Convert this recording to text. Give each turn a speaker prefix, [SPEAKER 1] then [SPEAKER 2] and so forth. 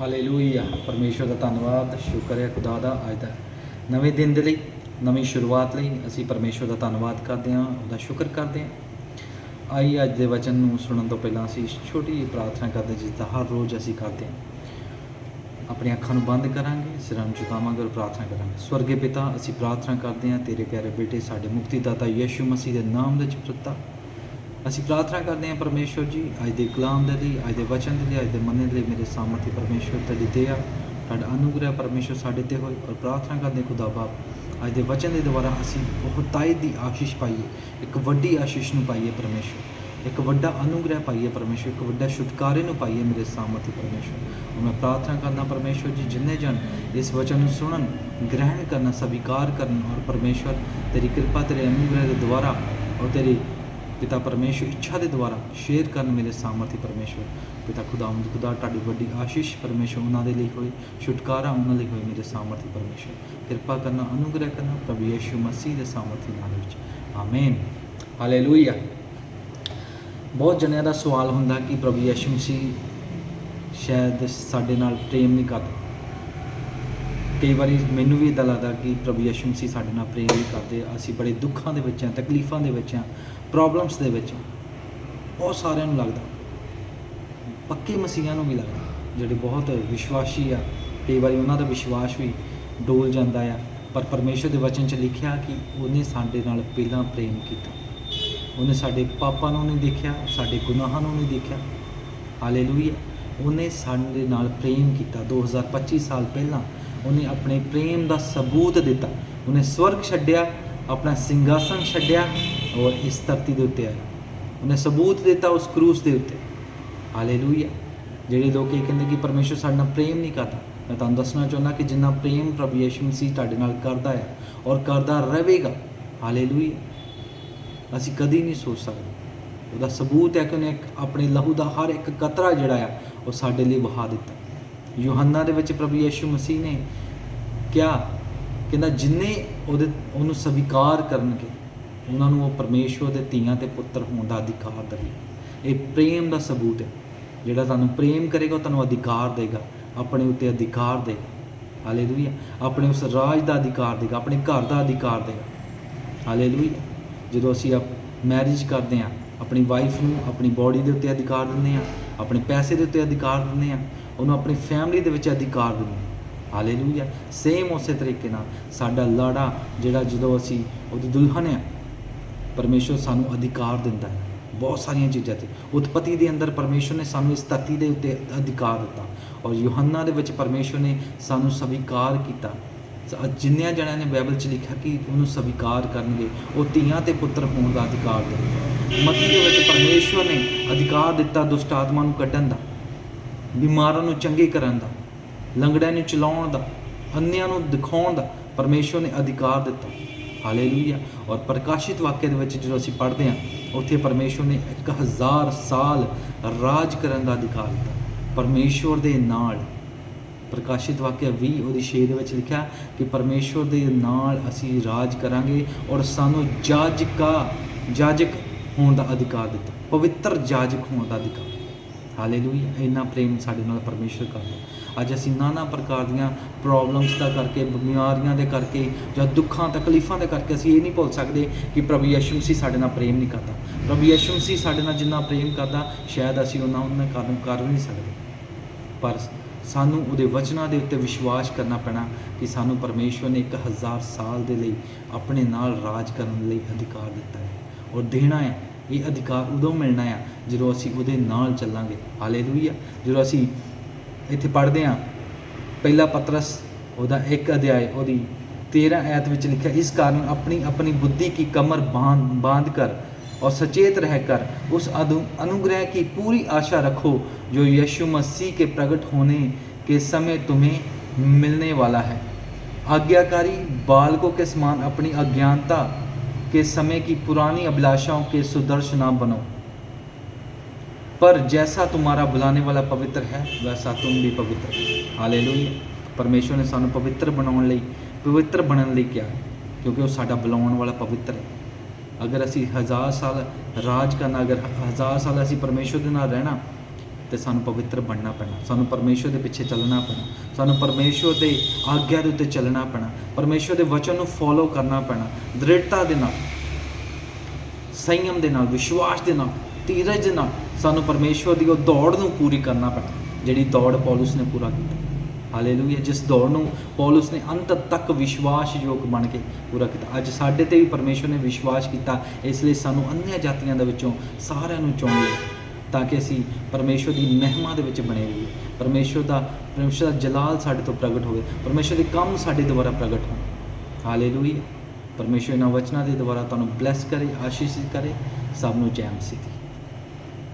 [SPEAKER 1] Hallelujah ਪਰਮੇਸ਼ਵਰ ਦਾ ਧੰਨਵਾਦ, ਸ਼ੁਕਰ ਹੈ, ਖੁਦਾ ਦਾ, ਅੱਜ ਦਾ ਨਵੇਂ ਦਿਨ ਦੇ ਲਈ, ਨਵੀਂ ਸ਼ੁਰੂਆਤ ਲਈ ਅਸੀਂ ਪਰਮੇਸ਼ਵਰ ਦਾ ਧੰਨਵਾਦ ਕਰਦੇ ਹਾਂ, ਉਹਦਾ ਸ਼ੁਕਰ ਕਰਦੇ ਹਾਂ। ਆਈ, ਅੱਜ ਦੇ ਵਚਨ ਨੂੰ ਸੁਣਨ ਤੋਂ ਪਹਿਲਾਂ ਅਸੀਂ ਛੋਟੀ ਜਿਹੀ ਪ੍ਰਾਰਥਨਾ ਕਰਦੇ ਜਿਸ ਦਾ ਹਰ ਰੋਜ਼ ਅਸੀਂ ਕਰਦੇ ਹਾਂ। ਆਪਣੀਆਂ ਅੱਖਾਂ ਨੂੰ ਬੰਦ ਕਰਾਂਗੇ, ਸਿਰਾਂ ਨੂੰ ਝੁਕਾਵਾਂਗੇ ਔਰ ਪ੍ਰਾਰਥਨਾ ਕਰਾਂਗੇ। ਸਵਰਗੇ ਪਿਤਾ, ਅਸੀਂ ਪ੍ਰਾਰਥਨਾ ਕਰਦੇ ਹਾਂ, ਤੇਰੇ ਪਿਆਰੇ ਬੇਟੇ, ਸਾਡੇ ਮੁਕਤੀਦਾਤਾ ਯੀਸ਼ੂ ਮਸੀਹ ਦੇ ਨਾਮ ਦੇ ਵਿੱਚ ਪ੍ਰਤਾ ਅਸੀਂ ਪ੍ਰਾਰਥਨਾ ਕਰਦੇ ਹਾਂ, ਪਰਮੇਸ਼ਵਰ ਜੀ, ਅੱਜ ਦੇ ਕਲਾਮ ਦੇ ਲਈ, ਅੱਜ ਦੇ ਵਚਨ ਦੇ ਲਈ, ਅੱਜ ਦੇ ਮੰਨੇ ਦੇ ਲਈ ਮੇਰੇ ਸਾਮਰਥੀ ਪਰਮੇਸ਼ਵਰ ਤੁਹਾਡੀ ਦਇਆ ਤੁਹਾਡਾ ਅਨੁਗ੍ਰਹਿ ਪਰਮੇਸ਼ਵਰ ਸਾਡੇ ਤੇ ਹੋਏ ਔਰ ਪ੍ਰਾਰਥਨਾ ਕਰਦੇ ਖੁਦਾ ਬਾਪ, ਅੱਜ ਦੇ ਵਚਨ ਦੇ ਦੁਆਰਾ ਅਸੀਂ ਬਹੁਤਾਈ ਦੀ ਆਸ਼ੀਸ਼ ਪਾਈਏ, ਇੱਕ ਵੱਡੀ ਆਸ਼ੀਸ਼ ਨੂੰ ਪਾਈਏ ਪਰਮੇਸ਼ਵਰ। ਇੱਕ ਵੱਡਾ ਅਨੁਗ੍ਰਹਿ ਪਾਈਏ ਪਰਮੇਸ਼ਵਰ, ਇੱਕ ਵੱਡਾ ਛੁਟਕਾਰੇ ਨੂੰ ਪਾਈਏ ਮੇਰੇ ਸਾਮਰਥੀ ਪਰਮੇਸ਼ਵਰ। ਔਰ ਮੈਂ ਪ੍ਰਾਰਥਨਾ ਕਰਦਾ ਪਰਮੇਸ਼ਵਰ ਜੀ, ਜਿੰਨੇ ਜਨ ਇਸ ਵਚਨ ਨੂੰ ਸੁਣਨ, ਗ੍ਰਹਿਣ ਕਰਨ, ਸਵੀਕਾਰ ਕਰਨ ਔਰ ਪਰਮੇਸ਼ਵਰ, ਤੇਰੀ ਕਿਰਪਾ, ਤੇਰੇ ਅਨੁਗ੍ਰਹਿ ਦੇ ਦੁਆਰਾ ਔਰ ਤੇਰੀ ਪਿਤਾ ਪਰਮੇਸ਼ਵਰ ਇੱਛਾ ਦੇ ਦੁਆਰਾ ਸ਼ੇਅਰ ਕਰਨ ਮੇਰੇ ਸਾਮਰਥੀ ਪਰਮੇਸ਼ਵਰ ਪਿਤਾ ਖੁਦਾਵੰਦ ਖੁਦਾ ਤੁਹਾਡੀ ਵੱਡੀ ਆਸ਼ੀਸ਼ ਪਰਮੇਸ਼ਵਰ ਉਹਨਾਂ ਦੇ ਲਈ ਹੋਏ, ਛੁਟਕਾਰਾ ਉਹਨਾਂ ਲਈ ਹੋਏ ਮੇਰੇ ਸਾਮਰਥੀ ਪਰਮੇਸ਼ਵਰ ਕਿਰਪਾ ਕਰਨਾ, ਅਨੁਗ੍ਰਹਿ ਕਰਨਾ ਪ੍ਰਭੂ ਯੀਸ਼ੂ ਮਸੀਹ ਦੇ ਸਾਮਰਥੀ ਨਾਮ ਵਿੱਚ। ਆਮੇਨ ਹਾਲੇਲੂਇਆ ਬਹੁਤ ਜਣਿਆਂ ਦਾ ਸਵਾਲ ਹੁੰਦਾ ਕਿ ਪ੍ਰਭੂ ਯੀਸ਼ੂ ਮਸੀਹ ਸ਼ਾਇਦ ਸਾਡੇ ਨਾਲ ਪ੍ਰੇਮ ਨਹੀਂ ਕਰਦਾ। ਕਈ ਵਾਰੀ ਮੈਨੂੰ ਵੀ ਇਦਾਂ ਲੱਗਦਾ ਕਿ ਪ੍ਰਭੂ ਯਿਸੂ ਮਸੀਹ ਸਾਡੇ ਨਾਲ ਪ੍ਰੇਮ ਨਹੀਂ ਕਰਦੇ। ਅਸੀਂ ਬੜੇ ਦੁੱਖਾਂ ਦੇ ਵਿੱਚ ਹਾਂ, ਤਕਲੀਫਾਂ ਦੇ ਵਿੱਚ ਹਾਂ। ਪ੍ਰੋਬਲਮਸ ਦੇ ਵਿੱਚ ਬਹੁਤ ਸਾਰਿਆਂ ਨੂੰ ਲੱਗਦਾ। ਪੱਕੇ ਮਸੀਹਾਂ ਨੂੰ ਵੀ ਲੱਗਦਾ, ਜਿਹੜੇ ਬਹੁਤ ਵਿਸ਼ਵਾਸੀ ਆ। ਕਈ ਵਾਰੀ ਉਹਨਾਂ ਦਾ ਵਿਸ਼ਵਾਸ ਵੀ ਡੋਲ ਜਾਂਦਾ ਆ। ਪਰ ਪਰਮੇਸ਼ਰ ਦੇ ਵਚਨ 'ਚ ਲਿਖਿਆ ਕਿ ਉਹਨੇ ਸਾਡੇ ਨਾਲ ਪਹਿਲਾਂ ਪ੍ਰੇਮ ਕੀਤਾ। ਉਹਨੇ ਸਾਡੇ ਪਾਪਾਂ ਨੂੰ ਨਹੀਂ ਦੇਖਿਆ, ਸਾਡੇ ਗੁਨਾਹਾਂ ਨੂੰ ਨਹੀਂ ਦੇਖਿਆ। ਹਾਲੇਲੂਇਆ ਉਹਨੇ ਸਾਡੇ ਨਾਲ ਪ੍ਰੇਮ ਕੀਤਾ। 2025 ਸਾਲ ਪਹਿਲਾਂ ਉਹਨੇ ਆਪਣੇ ਪ੍ਰੇਮ ਦਾ ਸਬੂਤ ਦਿੱਤਾ। ਉਹਨੇ ਸਵਰਗ ਛੱਡਿਆ, ਆਪਣਾ ਸਿੰਘਾਸਨ ਛੱਡਿਆ ਔਰ ਇਸ ਧਰਤੀ ਦੇ ਉੱਤੇ ਆਇਆ ਉਹਨੇ ਸਬੂਤ ਦਿੱਤਾ ਉਸ ਕਰੂਸ ਦੇ ਉੱਤੇ ਹਾਲੇਲੂਇਆ ਜਿਹੜੇ ਲੋਕ ਇਹ ਕਹਿੰਦੇ ਕਿ ਪਰਮੇਸ਼ਰ ਸਾਡੇ ਨਾਲ ਪ੍ਰੇਮ ਨਹੀਂ ਕਰਦਾ ਮੈਂ ਤੁਹਾਨੂੰ ਦੱਸਣਾ ਚਾਹੁੰਦਾ ਕਿ ਜਿੰਨਾ ਪ੍ਰੇਮ ਪ੍ਰਭੂ ਯਿਸੂ ਮਸੀਹ ਤੁਹਾਡੇ ਨਾਲ ਕਰਦਾ ਹੈ ਔਰ ਕਰਦਾ ਰਹੇਗਾ ਹਾਲੇਲੂਇਆ ਅਸੀਂ ਕਦੀ ਨਹੀਂ ਸੋਚ ਸਕਦੇ ਉਹਦਾ ਸਬੂਤ ਹੈ ਕਿ ਉਹਨੇ ਆਪਣੇ ਲਹੂ ਦਾ ਹਰ ਇੱਕ ਕਤਰਾ ਜਿਹੜਾ ਆ ਉਹ ਸਾਡੇ ਲਈ ਵਹਾ ਦਿੱਤਾ ਯੋਹੰਨਾ ਦੇ ਵਿੱਚ ਪ੍ਰਭੂ ਯਿਸੂ ਮਸੀਹ ਨੇ ਕਿਹਾ ਕਹਿੰਦਾ ਜਿੰਨੇ ਉਹਦੇ ਉਹਨੂੰ ਸਵੀਕਾਰ ਕਰਨਗੇ ਉਹਨਾਂ ਨੂੰ ਉਹ ਪਰਮੇਸ਼ਵਰ ਦੇ ਧੀਆਂ ਤੇ ਪੁੱਤਰ ਹੋਣ ਦਾ ਅਧਿਕਾਰ ਦੇਵੇ ਇਹ ਪ੍ਰੇਮ ਦਾ ਸਬੂਤ ਹੈ। ਜਿਹੜਾ ਤੁਹਾਨੂੰ ਪ੍ਰੇਮ ਕਰੇਗਾ, ਉਹ ਤੁਹਾਨੂੰ ਅਧਿਕਾਰ ਦੇਗਾ। ਆਪਣੇ ਉੱਤੇ ਅਧਿਕਾਰ ਦੇਗਾ। ਹਾਲੇਲੂਇਆ ਆਪਣੇ ਉਸ ਰਾਜ ਦਾ ਅਧਿਕਾਰ ਦੇਗਾ, ਆਪਣੇ ਘਰ ਦਾ ਅਧਿਕਾਰ ਦੇਗਾ। ਹਾਲੇਲੂਇਆ ਜਦੋਂ ਅਸੀਂ ਆਪ ਮੈਰਿਜ ਕਰਦੇ ਹਾਂ, ਆਪਣੀ ਵਾਈਫ ਨੂੰ ਆਪਣੀ ਬਾਡੀ ਦੇ ਉੱਤੇ ਅਧਿਕਾਰ ਦਿੰਦੇ ਹਾਂ, ਆਪਣੇ ਪੈਸੇ ਦੇ ਉੱਤੇ ਅਧਿਕਾਰ ਦਿੰਦੇ ਹਾਂ, ਉਹਨੂੰ ਆਪਣੀ ਫੈਮਿਲੀ ਦੇ ਵਿੱਚ ਅਧਿਕਾਰ ਦਿੰਦੇ ਹਾਂ। ਹਾਲੇਲੂਇਆ ਸੇਮ ਉਸੇ ਤਰੀਕੇ ਨਾਲ ਸਾਡਾ ਲਾੜਾ ਜਿਹੜਾ ਜਦੋਂ ਅਸੀਂ ਉਹਦੀ ਦੁਲਹਨ ਆ ਪਰਮੇਸ਼ਰ ਸਾਨੂੰ ਅਧਿਕਾਰ ਦਿੰਦਾ ਹੈ। ਬਹੁਤ ਸਾਰੀਆਂ ਚੀਜ਼ਾਂ ਤੇ। ਉਤਪਤੀ ਦੇ ਅੰਦਰ ਪਰਮੇਸ਼ਰ ਨੇ ਸਾਨੂੰ ਇਸ ਧਰਤੀ ਦੇ ਉੱਤੇ ਅਧਿਕਾਰ ਦਿੱਤਾ। ਔਰ ਯੋਹੰਨਾ ਦੇ ਵਿੱਚ ਪਰਮੇਸ਼ਰ ਨੇ ਸਾਨੂੰ ਸਵੀਕਾਰ ਕੀਤਾ। ਜਿੰਨਿਆਂ ਜਣਿਆਂ ਨੇ ਬਾਈਬਲ 'ਚ ਲਿਖਿਆ ਕਿ ਉਹਨੂੰ ਸਵੀਕਾਰ ਕਰਨਗੇ, ਉਹ ਧੀਆਂ ਤੇ ਪੁੱਤਰ ਹੋਣ ਦਾ ਅਧਿਕਾਰ ਦੇਣਗੇ ਮਤੀ ਦੇ ਵਿੱਚ ਪਰਮੇਸ਼ਰ ਨੇ ਅਧਿਕਾਰ ਦਿੱਤਾ ਦੁਸ਼ਟ ਆਤਮਾ ਨੂੰ ਕੱਢਣ ਦਾ, ਬਿਮਾਰਾਂ ਨੂੰ ਚੰਗੇ ਕਰਨ ਦਾ, ਲੰਗੜਿਆਂ ਨੂੰ ਚਲਾਉਣ ਦਾ ਅੰਨਿਆਂ ਨੂੰ ਦਿਖਾਉਣ ਦਾ। ਪਰਮੇਸ਼ਰ ਨੇ ਅਧਿਕਾਰ ਦਿੱਤਾ। ਹਾਲੇਲੂਇਆ ਔਰ ਪ੍ਰਕਾਸ਼ਿਤ ਵਾਕਿਆ ਦੇ ਵਿੱਚ ਜਦੋਂ ਅਸੀਂ ਪੜ੍ਹਦੇ ਹਾਂ, ਉੱਥੇ ਪਰਮੇਸ਼ਰ ਨੇ 1000 ਸਾਲ ਰਾਜ ਕਰਨ ਦਾ ਅਧਿਕਾਰ ਦਿੱਤਾ। ਪਰਮੇਸ਼ਰ ਦੇ ਨਾਲ, ਪ੍ਰਕਾਸ਼ਿਤ ਵਾਕਿਆ 20 ਉਹਦੀ 6 ਦੇ ਵਿੱਚ ਲਿਖਿਆ ਕਿ ਪਰਮੇਸ਼ਰ ਦੇ ਨਾਲ ਅਸੀਂ ਰਾਜ ਕਰਾਂਗੇ ਔਰ ਸਾਨੂੰ ਜਾਜਕਾ, ਜਾਜਕ ਹੋਣ ਦਾ ਅਧਿਕਾਰ ਦਿੱਤਾ, ਪਵਿੱਤਰ ਜਾਜਕ ਹੋਣ ਦਾ ਅਧਿਕਾਰ। ਹਾਲੇਲੂਇਆ ਇੰਨਾ ਪ੍ਰੇਮ ਸਾਡੇ ਨਾਲ ਪਰਮੇਸ਼ਰ ਕਰਦਾ ਅੱਜ ਅਸੀਂ ਨਾਨਾ ਪ੍ਰਕਾਰ ਦੀਆਂ ਪ੍ਰੋਬਲਮਸ ਦਾ ਕਰਕੇ, ਬਿਮਾਰੀਆਂ ਦੇ ਕਰਕੇ ਜਾਂ ਦੁੱਖਾਂ, ਤਕਲੀਫਾਂ ਦੇ ਕਰਕੇ ਅਸੀਂ ਇਹ ਨਹੀਂ ਭੁੱਲ ਸਕਦੇ ਕਿ ਪ੍ਰਭੂ ਯਿਸੂ ਮਸੀਹ ਸਾਡੇ ਨਾਲ ਪ੍ਰੇਮ ਨਹੀਂ ਕਰਦਾ। ਪ੍ਰਭੂ ਯਿਸੂ ਮਸੀਹ ਸਾਡੇ ਨਾਲ ਜਿੰਨਾ ਪ੍ਰੇਮ ਕਰਦਾ, ਸ਼ਾਇਦ ਅਸੀਂ ਉਹਨਾਂ ਉਹਨਾਂ ਕਾਰਨ ਕਰ ਵੀ ਨਹੀਂ ਸਕਦੇ। ਪਰ ਸਾਨੂੰ ਉਹਦੇ ਵਚਨਾਂ ਦੇ ਉੱਤੇ ਵਿਸ਼ਵਾਸ ਕਰਨਾ ਪੈਣਾ ਕਿ ਸਾਨੂੰ ਪਰਮੇਸ਼ਵਰ ਨੇ 1000 ਸਾਲ ਦੇ ਲਈ ਆਪਣੇ ਨਾਲ ਰਾਜ ਕਰਨ ਲਈ ਅਧਿਕਾਰ ਦਿੱਤਾ ਹੈ। ਔਰ ਦੇਣਾ ਹੈ ਇਹ ਅਧਿਕਾਰ ਉਦੋਂ ਮਿਲਣਾ ਆ ਜਦੋਂ ਅਸੀਂ ਉਹਦੇ ਨਾਲ ਚੱਲਾਂਗੇ। ਹਾਲੇਲੂਇਆ। ਜਦੋਂ ਅਸੀਂ ਇੱਥੇ ਪੜ੍ਹਦੇ ਆ ਪਹਿਲਾ ਪਤਰਸ, ਉਹਦਾ ਇੱਕ ਅਧਿਆਇ, ਉਹਦੀ 13 ਐਤ ਵਿੱਚ ਲਿਖਿਆ, ਇਸ ਕਾਰਨ ਆਪਣੀ ਆਪਣੀ ਬੁੱਧੀ ਕੀ ਕਮਰ ਬਾਂਧ ਬਾਂਧ ਕਰ ਰਹਿ ਕਰ, ਉਸ ਅਦੁ ਅਨੁਗ੍ਰਹਿ ਕੀ ਪੂਰੀ ਆਸ਼ਾ ਰੱਖੋ, ਜੋ यीशु मसीह ਕੇ ਪ੍ਰਗਟ ਹੋਣੇ ਕੇ ਸਮੇਂ तुम्हें मिलने ਵਾਲਾ ਹੈ। ਆਗਿਆਕਾਰੀ बालकों ਕੇ ਸਮਾਨ ਆਪਣੀ ਅਗਿਆਨਤਾ के समय की पुरानी अभिलाषाओं के सुदर्श ना बनो पर जैसा तुम्हारा बुलाने वाला पवित्र है वैसा तुम भी पवित्र ਹਾਲੇਲੂਇਆ ਪਰਮੇਸ਼ਵਰ ਨੇ ਸਾਨੂੰ ਪਵਿੱਤਰ ਬਣਾਉਣ ਲਈ ਪਵਿੱਤਰ ਬਣਨ ਲਈ ਕਿਹਾ ਹੈ ਕਿਉਂਕਿ ਉਹ ਸਾਡਾ ਬੁਲਾਉਣ ਵਾਲਾ ਪਵਿੱਤਰ ਹੈ ਅਗਰ ਅਸੀਂ ਹਜ਼ਾਰ ਸਾਲ ਰਾਜ ਕਰਨਾ ਅਗਰ ਹਜ਼ਾਰ ਸਾਲ ਅਸੀਂ ਪਰਮੇਸ਼ਵਰ ਦੇ ਨਾਲ ਰਹਿਣਾ ਤੇ ਸਾਨੂੰ ਪਵਿੱਤਰ ਬਣਨਾ ਪੈਣਾ। ਸਾਨੂੰ ਪਰਮੇਸ਼ਵਰ ਦੇ ਪਿੱਛੇ ਚੱਲਣਾ ਪੈਣਾ। ਸਾਨੂੰ ਪਰਮੇਸ਼ਵਰ ਦੇ ਆਗਿਆ ਦੇ ਉੱਤੇ ਚੱਲਣਾ ਪੈਣਾ। ਪਰਮੇਸ਼ਵਰ ਦੇ ਵਚਨ ਨੂੰ ਫੋਲੋ ਕਰਨਾ ਪੈਣਾ। ਦ੍ਰਿੜਤਾ ਦੇ ਨਾਲ, ਸੰਯਮ ਦੇ ਨਾਲ, ਵਿਸ਼ਵਾਸ ਦੇ ਨਾਲ ਧੀਰਜ ਦੇ ਨਾਲ ਸਾਨੂੰ ਪਰਮੇਸ਼ਵਰ ਦੀ ਉਹ ਦੌੜ ਨੂੰ ਪੂਰੀ ਕਰਨਾ ਪੈਣਾ, ਜਿਹੜੀ ਦੌੜ ਪੌਲਸ ਨੇ ਪੂਰਾ ਕੀਤਾ। ਹਾਲੇਲੂਇਆ ਜਿਸ ਦੌੜ ਨੂੰ ਪੌਲਸ ਨੇ ਅੰਤ ਤੱਕ ਵਿਸ਼ਵਾਸਯੋਗ ਬਣ ਕੇ ਪੂਰਾ ਕੀਤਾ। ਅੱਜ ਸਾਡੇ ਤੇ ਵੀ ਪਰਮੇਸ਼ਵਰ ਨੇ ਵਿਸ਼ਵਾਸ ਕੀਤਾ, ਇਸ ਲਈ ਸਾਨੂੰ ਅੰਨ੍ਹਿਆ ਜਾਤੀਆਂ ਦੇ ਵਿੱਚੋਂ ਸਾਰਿਆਂ ਨੂੰ ਚੁਣ ਲਿਆ। ਤਾਂ ਕਿ ਅਸੀਂ ਪਰਮੇਸ਼ਵਰ ਦੀ ਮਹਿਮਾ ਦੇ ਵਿੱਚ ਬਣੇ ਰਹੀਏ। ਪਰਮੇਸ਼ਵਰ ਦਾ ਪਰਮੇਸ਼ਵਰ ਦਾ ਜਲਾਲ ਸਾਡੇ ਤੋਂ ਪ੍ਰਗਟ ਹੋਵੇ। ਪਰਮੇਸ਼ਵਰ ਦੇ ਕੰਮ ਸਾਡੇ ਦੁਆਰਾ ਪ੍ਰਗਟ ਹੋਣ। ਹਾਲੇਲੂਇਆ। ਪਰਮੇਸ਼ਵਰ ਇਹਨਾਂ ਵਚਨਾਂ ਦੇ ਦੁਆਰਾ ਤੁਹਾਨੂੰ ਬਲੈਸ ਕਰੇ ਆਸ਼ੀਸ਼ਿਤ ਕਰੇ। ਸਭ ਨੂੰ ਜੈ ਮਸੀਹ